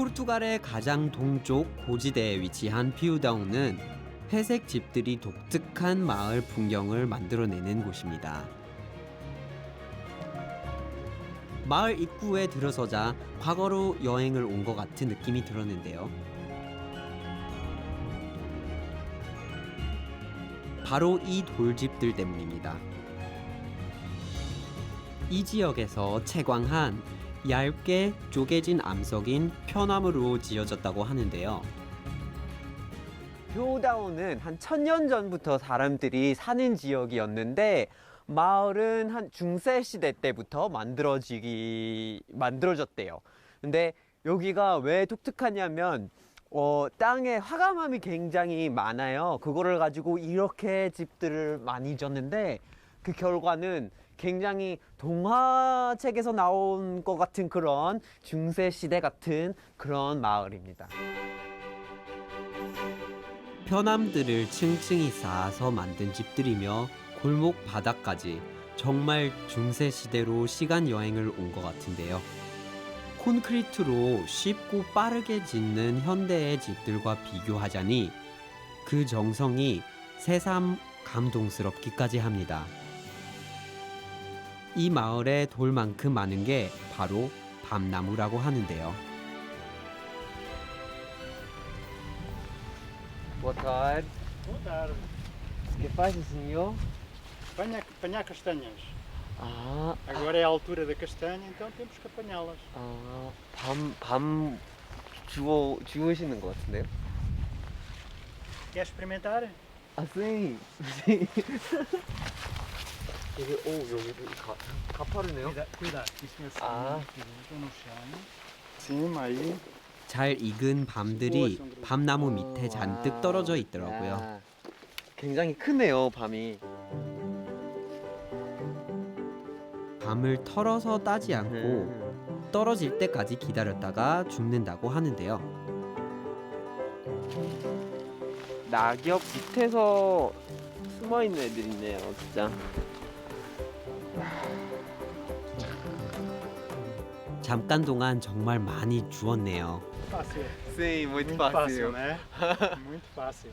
포르투갈의 가장 동쪽 고지대에 위치한 피우다운은 회색 집들이 독특한 마을 풍경을 만들어내는 곳입니다. 마을 입구에 들어서자 과거로 여행을 온 것 같은 느낌이 들었는데요. 바로 이 돌집들 때문입니다. 이 지역에서 채광한 얇게 쪼개진 암석인 편암으로 지어졌다고 하는데요. 효다오는 한 천년 전부터 사람들이 사는 지역이었는데 마을은 한 중세 시대 때부터 만들어지기 만들어졌대요. 근데 여기가 왜 독특하냐면 어, 땅에 화강암이 굉장히 많아요. 그거를 가지고 이렇게 집들을 많이 졌는데 그 결과는 굉장히 동화책에서 나온 것 같은 그런 중세 시대 같은 그런 마을입니다. 편암들을 층층이 쌓아서 만든 집들이며 골목 바닥까지 정말 중세 시대로 시간 여행을 온 것 같은데요. 콘크리트로 쉽고 빠르게 짓는 현대의 집들과 비교하자니 그 정성이 새삼 감동스럽기까지 합니다. 이 마을에 돌만큼 많은 게 바로 밤나무라고 하는데요. Boa tarde. Boa tarde. Que faz o senhor? Apanhar, apanhar castanhas. 아, Agora é a altura da castanha, então temos que apanhá-las. 아, 밤, 밤 주워, 주우시는 것 같은데요? Quer experimentar? 아, 쌤, 쌤. 여기, 오, 여기 가, 가파르네요. Cuida, cuidado, isto é assim. Ah. Estou no chão. Cima aí. 잘 익은 밤들이 밤나무 밑에 잔뜩 떨어져 있더라고요. 아, 굉장히 크네요, 밤이. 밤을 털어서 따지 않고 음. 떨어질 때까지 기다렸다가 줍는다고 하는데요. 낙엽 밑에서 숨어 있는 애들 있네요, 진짜. 잠깐 동안 정말 많이 주웠네요. Fácil. Sim, muito, Muito fácil. fácil, né? Muito fácil.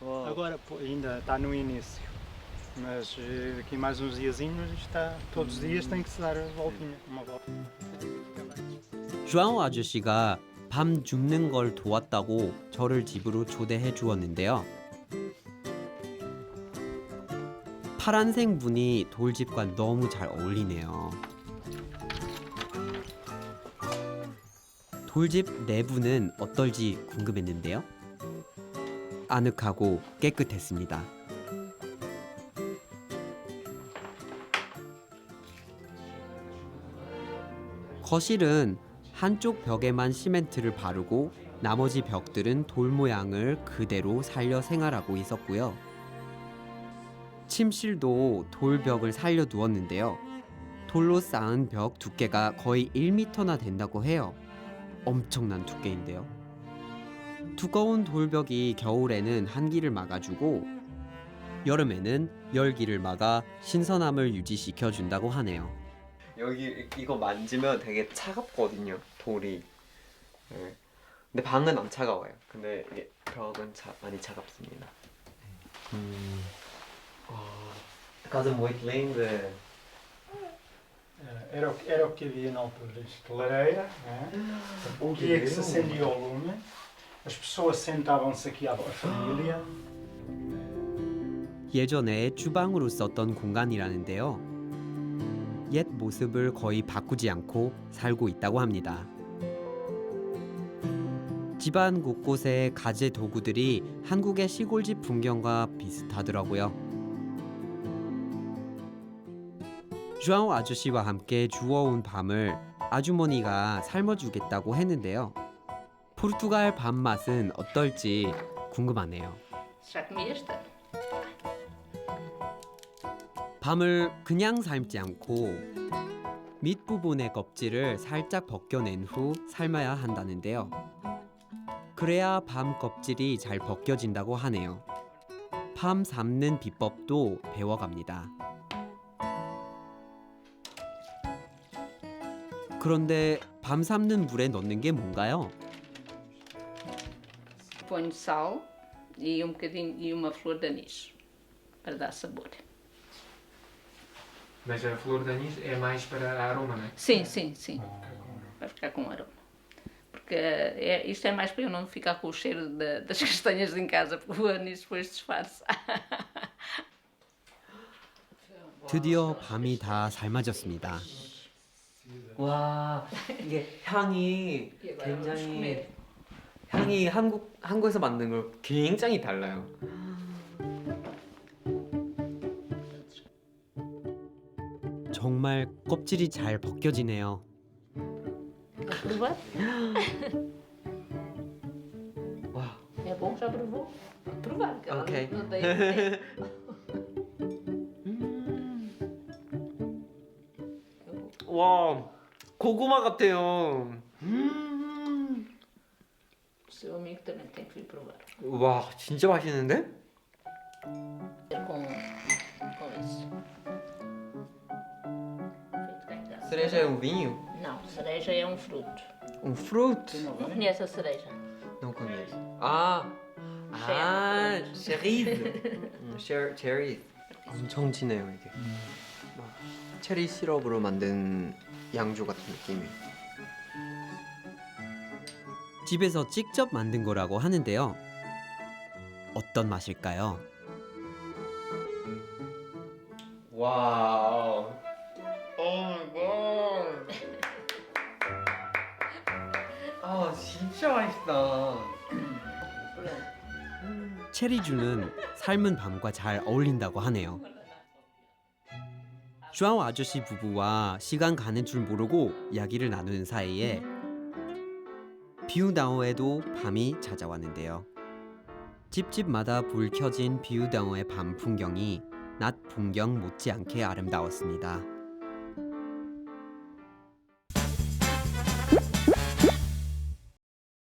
Uau. Agora pô, ainda está no início. Mas eh, daqui mais uns diazinhos está, todos os dias tem que se dar a voltinha, uma volta. 주앙호 아저씨가 밤 줍는 걸 도왔다고 저를 집으로 초대해 주었는데요. 파란색 문이 돌집과 너무 잘 어울리네요. 돌집 내부는 어떨지 궁금했는데요. 아늑하고 깨끗했습니다. 거실은 한쪽 벽에만 시멘트를 바르고 나머지 벽들은 돌 모양을 그대로 살려 생활하고 있었고요. 침실도 돌벽을 살려 두었는데요. 돌로 쌓은 벽 두께가 거의 1m나 된다고 해요. 엄청난 두께인데요. 두꺼운 돌벽이 겨울에는 한기를 막아주고 여름에는 열기를 막아 신선함을 유지시켜 준다고 하네요. 여기 이거 만지면 되게 차갑거든요, 돌이. 네. 근데 방은 안 차가워요. 근데 이게 벽은 차, 많이 차갑습니다. 음. Casa muito linda. Eh, Era o, que- era o que havia na altura. Isto, lareira, né? aqui é que se acendia o lume. As pessoas sentavam-se aqui à família. 예전에 주방으로 썼던 공간이라는데요. 옛 모습을 거의 바꾸지 않고 살고 있다고 합니다. 집안 곳곳에 가재 도구들이 한국의 시골집 풍경과 비슷하더라고요. 주아오 아저씨와 함께 주워온 밤을 아주머니가 삶아주겠다고 했는데요. 포르투갈 밤 맛은 어떨지 궁금하네요. 밤을 그냥 삶지 않고 밑부분의 껍질을 살짝 벗겨낸 후 삶아야 한다는데요. 그래야 밤 껍질이 잘 벗겨진다고 하네요. 밤 삶는 비법도 배워갑니다. 그런데 밤 삶는 물에 넣는 게 뭔가요? ponho sal e um bocadinho e uma flor de anis para dar sabor. Mas a flor de anis é mais para aroma, não é? Sim, sim, sim. Vai ficar com aroma. Porque é, isto é mais para eu não ficar com o cheiro da- das castanhas em casa, porque o anis depois disfarça. 드디어 밤이 다 삶아졌습니다. 와 이게 향이 E 굉장히. 향이 한국 한국에서 만든 걸 굉장히 달라요. 정말 껍질이 잘 벗겨지네요. Provar? 와 É bom, já provou? Pode provar, que ela Ok. não tem tempo. 와 고구마 같아요. Amigo também tem que vir provar. 와 진짜 맛있는데? Com, com isso. Feito casa. cereja é um vinho? Não, cereja é um fruto. Um fruto? Não conhece a cereja? Não conheço. 아, 아, 체리즈. 음, 쉐- 체리. 엄청 진해요 이게. 막 체리 시럽으로 만든 양주 같은 느낌이에요. 집에서 직접 만든 거라고 하는데요. 어떤 맛일까요? 와우. 오 마이 갓. 아, 진짜 맛있다. 체리주는 삶은 밤과 잘 어울린다고 하네요. 슈아오 아저씨 부부와 시간 가는 줄 모르고 이야기를 나누는 사이에 비우다오에도 밤이 찾아왔는데요. 집집마다 불 켜진 비우다오의 밤 풍경이 낮 풍경 못지않게 아름다웠습니다.